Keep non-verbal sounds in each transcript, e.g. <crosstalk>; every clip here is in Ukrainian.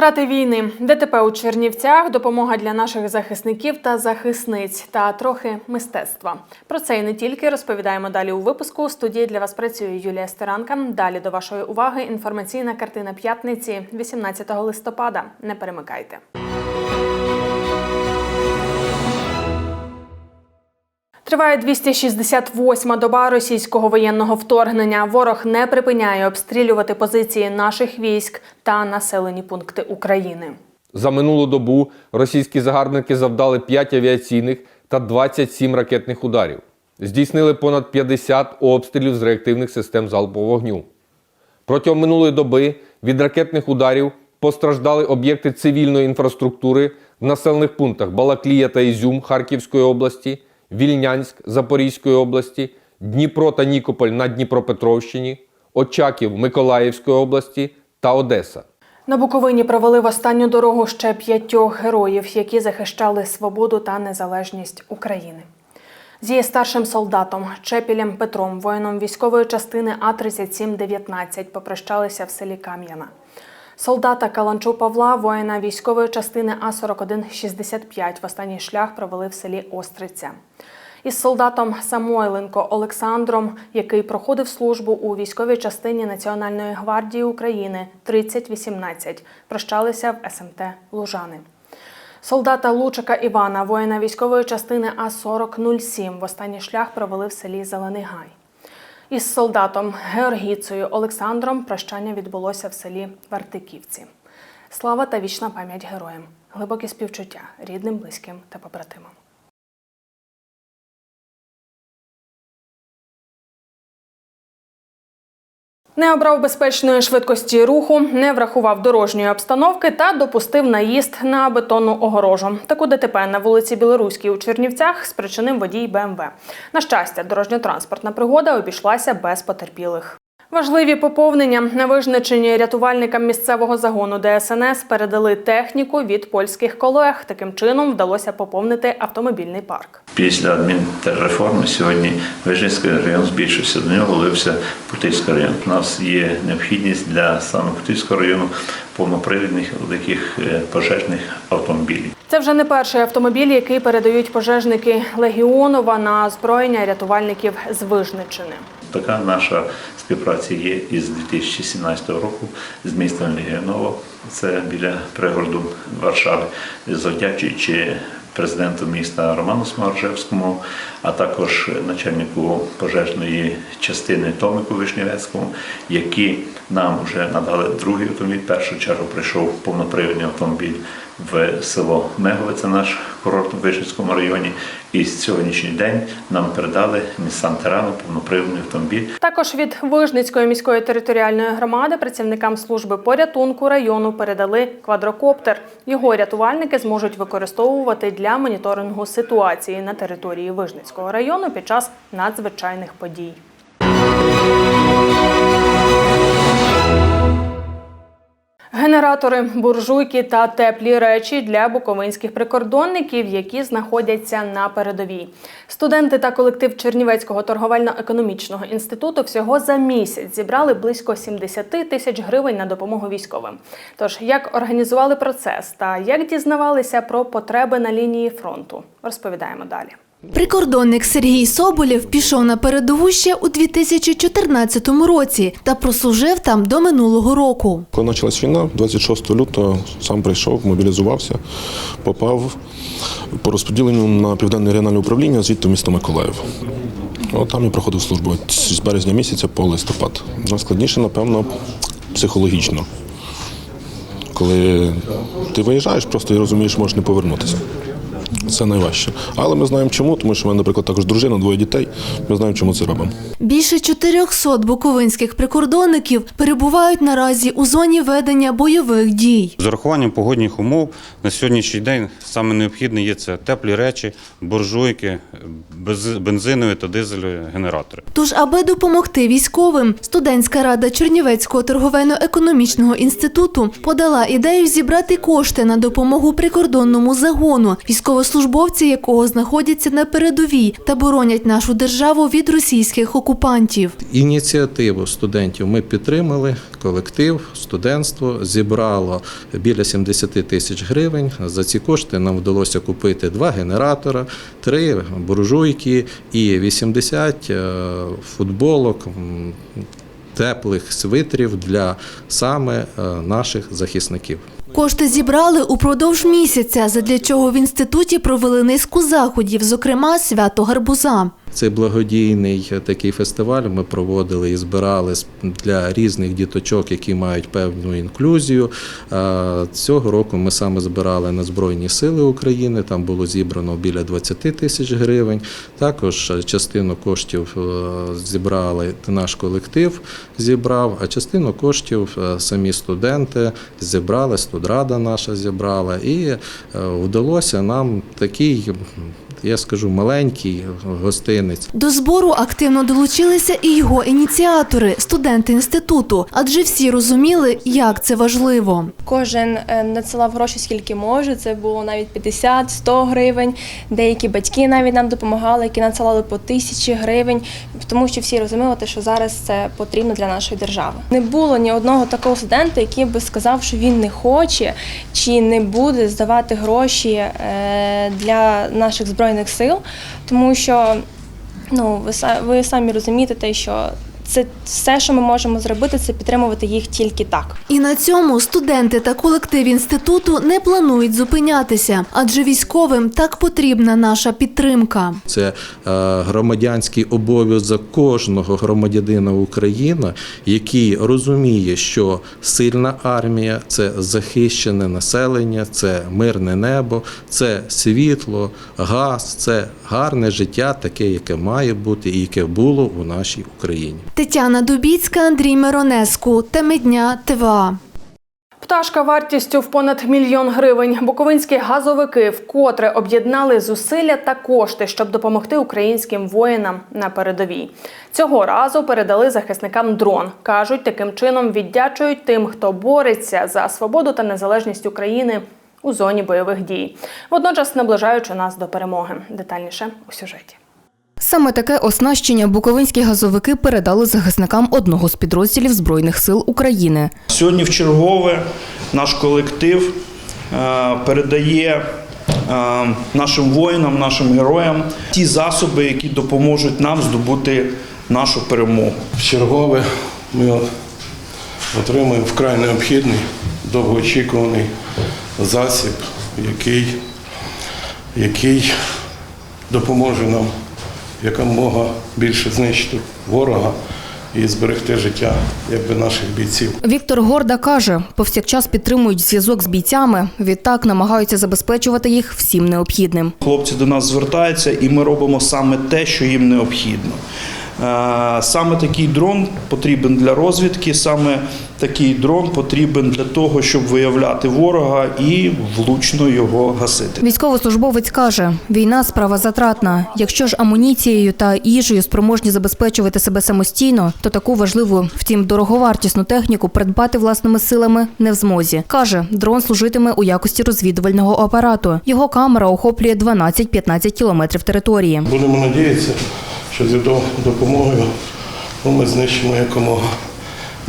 Втрати війни, ДТП у Чернівцях, допомога для наших захисників та захисниць та трохи мистецтва. Про це і не тільки розповідаємо далі у випуску. У студії для вас працює Юлія Стеранка. Далі до вашої уваги інформаційна картина п'ятниці, 18 листопада. Не перемикайте. Триває 268-ма доба російського воєнного вторгнення. Ворог не припиняє обстрілювати позиції наших військ та населені пункти України. За минулу добу російські загарбники завдали 5 авіаційних та 27 ракетних ударів. Здійснили понад 50 обстрілів з реактивних систем залпового вогню. Протягом минулої доби від ракетних ударів постраждали об'єкти цивільної інфраструктури в населених пунктах Балаклія та Ізюм Харківської області, Вільнянськ Запорізької області, Дніпро та Нікополь на Дніпропетровщині, Очаків Миколаївської області та Одеса. На Буковині провели в останню дорогу ще п'ятьох героїв, які захищали свободу та незалежність України. З старшим солдатом Чепілем Петром, воїном військової частини А-3719, попрощалися в селі Кам'яна. Солдата Каланчу Павла, воїна військової частини А-4165, в останній шлях провели в селі Остриця. Із солдатом Самойленко Олександром, який проходив службу у військовій частині Національної гвардії України 3018, прощалися в СМТ Лужани. Солдата Лучика Івана, воїна військової частини А-4007, в останній шлях провели в селі Зелений Гай. Із солдатом Георгіцею Олександром прощання відбулося в селі Вартиківці. Слава та вічна пам'ять героям, глибокі співчуття рідним, близьким та побратимам. Не обрав безпечної швидкості руху, не врахував дорожньої обстановки та допустив наїзд на бетонну огорожу. Таку ДТП на вулиці Білоруській у Чернівцях спричинив водій БМВ. На щастя, дорожньо-транспортна пригода обійшлася без потерпілих. Важливі поповнення на визначенні рятувальникам місцевого загону ДСНС передали техніку від польських колег. Таким чином вдалося поповнити автомобільний парк. Після адмінтерреформи сьогодні Вижницький район збільшився. До нього влився Путильський район. У нас є необхідність для саме Путильського району повнопривідних великих е, пожежних автомобілів. Це вже не перший автомобіль, який передають пожежники Легіонова на озброєння рятувальників з Вижничини. Така наша співпраця є із 2017 року з містом Легіоново. Це біля пригороду Варшави, завдячуючи президенту міста Роману Смаржевському, а також начальнику пожежної частини Томику Вишневецькому, які нам вже надали другий автомобіль. В першу чергу прийшов повнопривідний автомобіль в село Мегове, це наш курорт у Вишницькому районі. І сьогоднішній день нам передали Nissan Terrano, повнопривідний автомобіль. Також від Вижницької міської територіальної громади працівникам служби порятунку району передали квадрокоптер. Його рятувальники зможуть використовувати для моніторингу ситуації на території Вижницького району під час надзвичайних подій. Генератори, буржуйки та теплі речі для буковинських прикордонників, які знаходяться на передовій. Студенти та колектив Чернівецького торговельно-економічного інституту всього за місяць зібрали близько 70 тисяч гривень на допомогу військовим. Тож як організували процес та як дізнавалися про потреби на лінії фронту, розповідаємо далі. Прикордонник Сергій Соболєв пішов на передову ще у 2014 році та прослужив там до минулого року. Коли почалась війна, 26 лютого сам прийшов, мобілізувався, попав по розподіленню на південне регіональне управління, звідти в місто Миколаїв. От там і проходив службу з березня місяця по листопад. Найскладніше, напевно, психологічно. Коли ти виїжджаєш, просто і розумієш, можеш не повернутися. Це найважче. Але ми знаємо чому, тому що в мене, наприклад, також дружина, двоє дітей. Ми знаємо, чому це робимо. Більше 400 буковинських прикордонників перебувають наразі у зоні ведення бойових дій. З урахуванням погодних умов на сьогоднішній день саме необхідне є це теплі речі, буржуйки, без- бензинові та дизельові генератори. Тож, аби допомогти військовим, студентська рада Чернівецького торговельно-економічного інституту подала ідею зібрати кошти на допомогу прикордонному загону. Військовослужбовці військовослужбовці якого знаходяться на передовій та боронять нашу державу від російських окупантів. Ініціативу студентів ми підтримали. Колектив, студентство зібрало біля 70 тисяч гривень. За ці кошти нам вдалося купити два генератора, три буржуйки і 80 е, футболок. Теплих свитрів для саме е, наших захисників. Кошти зібрали упродовж місяця, задля чого в інституті провели низку заходів, зокрема свято гарбуза. Цей благодійний такий фестиваль ми проводили і збирали для різних діточок, які мають певну інклюзію. Е, Цього року ми саме збирали на Збройні Сили України. Там було зібрано біля 20 тисяч гривень. Також е, частину коштів е, зібрали наш колектив, зібрав, а частину коштів е, самі студенти зібрали, студрада наша зібрала. І е, вдалося нам такий, я скажу, маленький гостинець. До збору активно долучилися і його ініціатори, студенти інституту, адже всі розуміли, як це важливо. Кожен е, надсилав гроші скільки може. Це було навіть 50-100 гривень. Деякі батьки навіть нам допомагали, які надсилали по тисячі гривень, тому що всі розуміли, що зараз це потрібно для нашої держави. Не було ні одного такого студента, який би сказав, що він не хоче чи не буде здавати гроші е, для наших збройних сил, тому що ну ви ви самі розумієте, те, що це все, що ми можемо зробити, це підтримувати їх тільки так. І на цьому студенти та колектив інституту не планують зупинятися, адже військовим так потрібна наша підтримка. Це е, громадянський обов'язок кожного громадянина України, який розуміє, що сильна армія це захищене населення, це мирне небо, це світло, газ, це гарне життя, таке, яке має бути і яке було у нашій Україні. Тетяна Дубіцька, Андрій Миронеску. Теми дня ТВА. Пташка вартістю в понад мільйон гривень. Буковинські газовики вкотре об'єднали зусилля та кошти, щоб допомогти українським воїнам на передовій. Цього разу передали захисникам дрон. кажуть, таким чином віддячують тим, хто бореться за свободу та незалежність України у зоні бойових дій, водночас наближаючи нас до перемоги. Детальніше у сюжеті. Саме таке оснащення буковинські газовики передали захисникам одного з підрозділів Збройних сил України. Сьогодні в чергове наш колектив е, передає е, нашим воїнам, нашим героям ті засоби, які допоможуть нам здобути нашу перемогу. В чергове ми отримуємо вкрай необхідний, довгоочікуваний засіб, який, який допоможе нам якомога більше знищити ворога і зберегти життя якби, наших бійців. Віктор Горда каже, повсякчас підтримують зв'язок з бійцями, відтак намагаються забезпечувати їх всім необхідним. Хлопці до нас звертаються, і ми робимо саме те, що їм необхідно. Е, Саме такий дрон потрібен для розвідки, саме такий дрон потрібен для того, щоб виявляти ворога і влучно його гасити. Військовослужбовець каже, війна справа затратна. Якщо ж амуніцією та їжею спроможні забезпечувати себе самостійно, то таку важливу, втім дороговартісну техніку придбати власними силами не в змозі. Каже, дрон служитиме у якості розвідувального апарату. Його камера охоплює 12-15 кілометрів території. Будемо надіятися, що з його допомогою ми знищимо якомога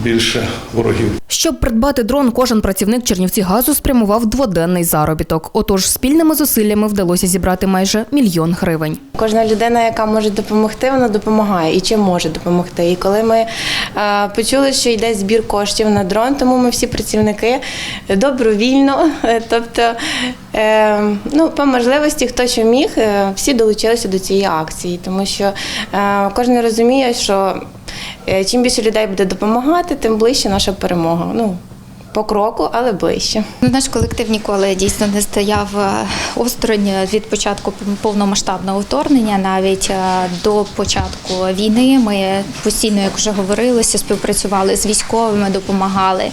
більше ворогів. Щоб придбати дрон, кожен працівник Чернівці газу спрямував дводенний заробіток. Отож, спільними зусиллями вдалося зібрати майже мільйон гривень. Кожна людина, яка може допомогти, вона допомагає і чим може допомогти. І коли ми е, почули, що йде збір коштів на дрон, тому ми всі працівники добровільно, е, тобто е, ну, по можливості, хто що міг, е, всі долучилися до цієї акції, тому що е, кожен розуміє, що чим більше людей буде допомагати, тим ближче наша перемога. Ну, по кроку, але ближче. Ну, Наш колектив ніколи дійсно не стояв е, осторонь від початку повномасштабного вторгнення. Навіть е, до початку війни ми постійно, як вже говорилося, співпрацювали з військовими, допомагали. Е,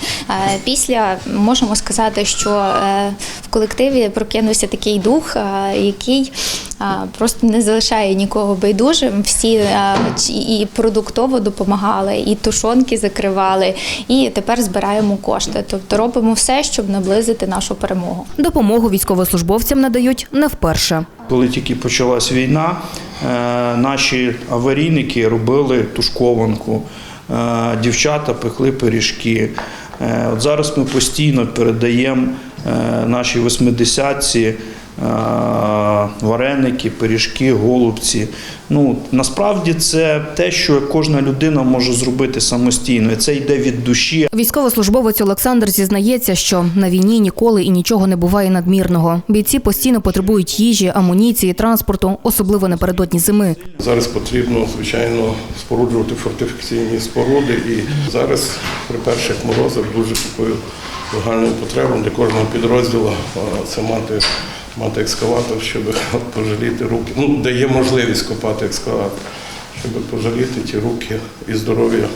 Після можемо сказати, що е, в колективі прокинувся такий дух, е, який е, просто не залишає нікого байдужим. Всі і продуктово допомагали, і тушонки закривали, і тепер збираємо кошти. Тобто робимо все, щоб наблизити нашу перемогу. Допомогу військовослужбовцям надають не вперше. Коли тільки почалась війна, е, наші аварійники робили тушкованку, е, дівчата пекли пиріжки. Е, От зараз ми постійно передаємо нашій восьмидесятці вареники, пиріжки, голубці. Ну, насправді це те, що кожна людина може зробити самостійно. І це йде від душі, Військовослужбовець Олександр зізнається, що на війні ніколи і нічого не буває надмірного. Бійці постійно потребують їжі, амуніції, транспорту, особливо напередодні зими. Зараз потрібно, звичайно, споруджувати фортифікаційні споруди. І зараз при перших морозах дуже такою загальною потребою для кожного підрозділу це мати, мати екскаватор, щоб <laughs> пожаліти руки. Ну, дає можливість копати екскаватор, щоб пожаліти ті руки і здоров'я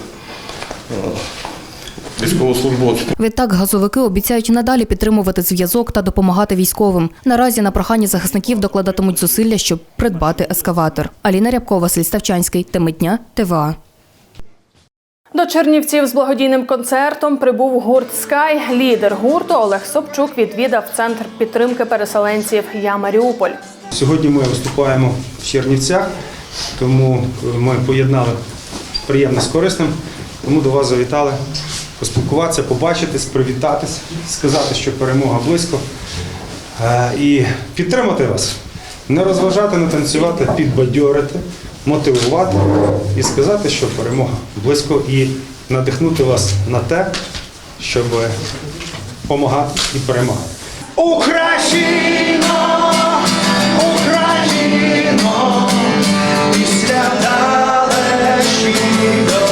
військовослужбовців. Відтак газовики обіцяють надалі підтримувати зв'язок та допомагати військовим. Наразі на прохання захисників докладатимуть зусилля, щоб придбати ескаватор. Аліна Рябкова, Василь Ставчанський, Теми ТВА. До Чернівців з благодійним концертом прибув гурт Скай. Лідер гурту Олег Собчук відвідав центр підтримки переселенців Я Маріуполь. Сьогодні ми виступаємо в Чернівцях, тому е, ми поєднали приємне з корисним. Тому до вас завітали поспілкуватися, побачитись, привітатись, сказати, що перемога близько. Е, І підтримати вас, не розважати, не танцювати, підбадьорити, мотивувати і сказати, що перемога близько, і надихнути вас на те, щоб допомагати і перемагати. Україна! Україна! Після далечі долі,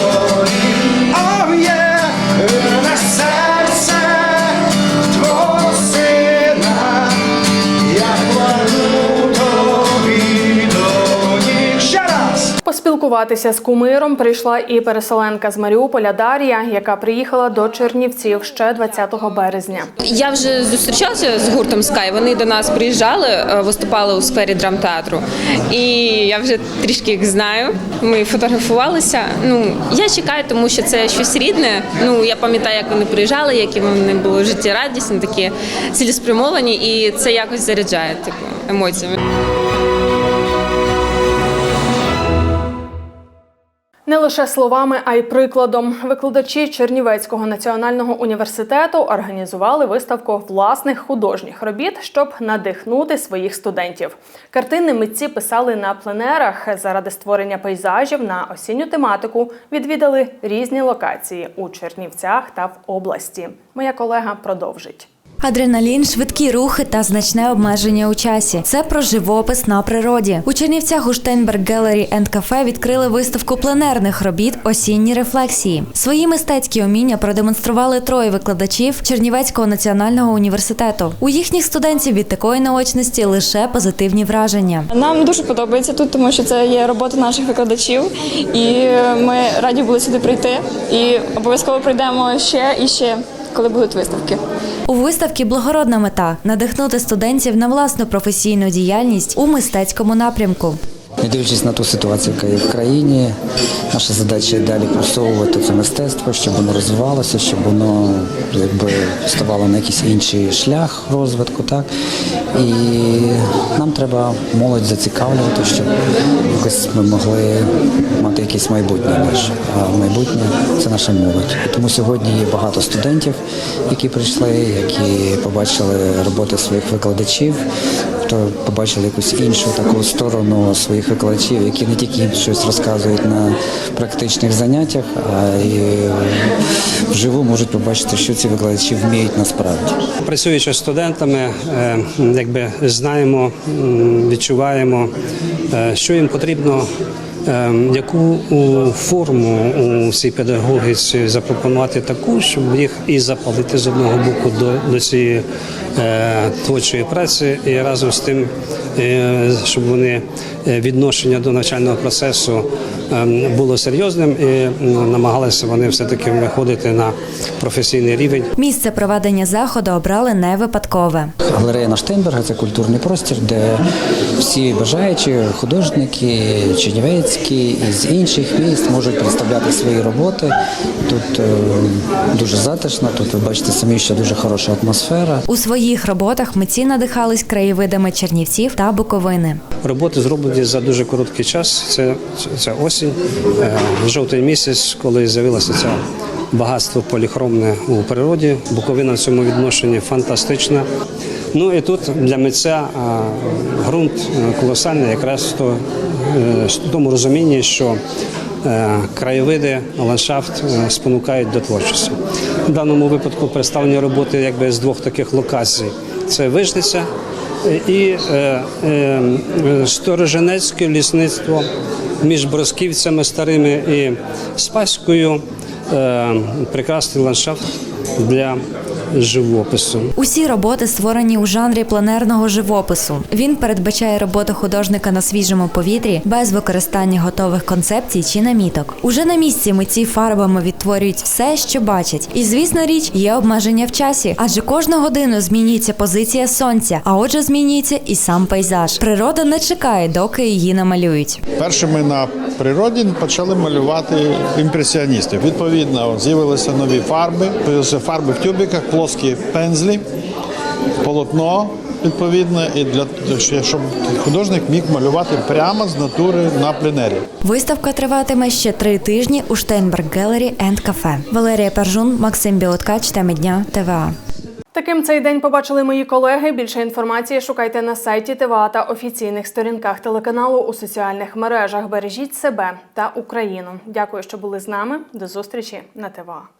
Поспілкуватися з кумиром прийшла і переселенка з Маріуполя Дар'я, яка приїхала до Чернівців ще 20 березня. Я вже зустрічалася з гуртом Sky. Вони до нас приїжджали, е, виступали у сквері драмтеатру. І я вже трішки їх знаю. Ми фотографувалися. Ну я чекаю, тому що це щось рідне. Ну я пам'ятаю, як вони приїжджали, які вони були життєрадісні, такі цілеспрямовані, і це якось заряджає типу емоціями. Не лише словами, а й прикладом. Викладачі Чернівецького національного університету організували виставку власних художніх робіт, щоб надихнути своїх студентів. Картини митці писали на пленерах заради створення пейзажів на осінню тематику. Відвідали різні локації у Чернівцях та в області. Моя колега продовжить. Адреналін, швидкі рухи та значне обмеження у часі. Це про живопис на природі. У Чернівцях у Штейнберг Gallery and Cafe відкрили виставку пленерних робіт Осінні рефлексії. Свої мистецькі уміння продемонстрували троє викладачів Чернівецького національного університету. У їхніх студентів від такої наочності лише позитивні враження. Нам дуже подобається тут, тому що це є робота наших викладачів, і ми раді були сюди прийти. І обов'язково прийдемо ще і ще, коли будуть виставки. У виставці благородна мета надихнути студентів на власну професійну діяльність у мистецькому напрямку. Не дивлячись на ту ситуацію, яка є в країні, наша задача далі просовувати це мистецтво, щоб воно розвивалося, щоб воно якби ставало на якийсь інший шлях розвитку. Так? І нам треба молодь зацікавлювати, щоб якось ми могли мати якесь майбутнє наше. А майбутнє це наша молодь. Тому сьогодні є багато студентів, які прийшли, які побачили роботи своїх викладачів, хто побачили якусь іншу таку сторону своїх викладачів, які не тільки щось розказують на практичних заняттях, а й вживу можуть побачити, що ці викладачі вміють насправді. Працюючи з студентами, е, якби знаємо, відчуваємо, е, що їм потрібно. е, Яку форму у цій педагогіці запропонувати таку, щоб їх і запалити з одного боку до, до цієї творчої праці і разом з тим, е, щоб вони е, відношення до навчального процесу е, було серйозним і намагалися вони все-таки виходити на професійний рівень. Місце проведення заходу обрали не випадкове. Галерея на Штейнберга це культурний простір, де всі бажаючі художники, чернівецькі з інших міст можуть представляти свої роботи. Тут е, дуже затишно, тут ви бачите самі, що дуже хороша атмосфера. У своїх роботах митці надихались краєвидами Чернівців та Буковини. Роботи зроблені за дуже короткий час. Це, це осінь, е, жовтий місяць, коли з'явилося це багатство поліхромне у природі. Буковина в цьому відношенні фантастична. Ну і тут для митця а, ґрунт е, колосальний, якраз в то, е, в тому розумінні, що е, краєвиди, ландшафт е, спонукають до творчості. В даному випадку представлені роботи якби з двох таких локацій: це Вижниця і е, е, Стороженецьке лісництво між Бросківцями старими і Спаською. Е, прекрасний ландшафт для живопису. Усі роботи створені у жанрі планерного живопису. Він передбачає роботу художника на свіжому повітрі без використання готових концепцій чи наміток. Уже на місці митці фарбами відтворюють все, що бачать. І звісно, річ є обмеження в часі, адже кожну годину змінюється позиція сонця, а отже, змінюється і сам пейзаж. Природа не чекає, доки її намалюють. Першими на природі почали малювати імпресіоністів. Відповідно, з'явилися нові фарби, з'явилися фарби в тюбиках, плоскі пензлі, полотно. Відповідно, і для щоб художник міг малювати прямо з натури на пленері. Виставка триватиме ще три тижні у Штейнберг Gallery and Cafe. Валерія Пержун, Максим Білоткач, теми дня, ТВА. Таким цей день побачили мої колеги. Більше інформації шукайте на сайті ТВА та офіційних сторінках телеканалу у соціальних мережах. Бережіть себе та Україну. Дякую, що були з нами. До зустрічі на ТВА.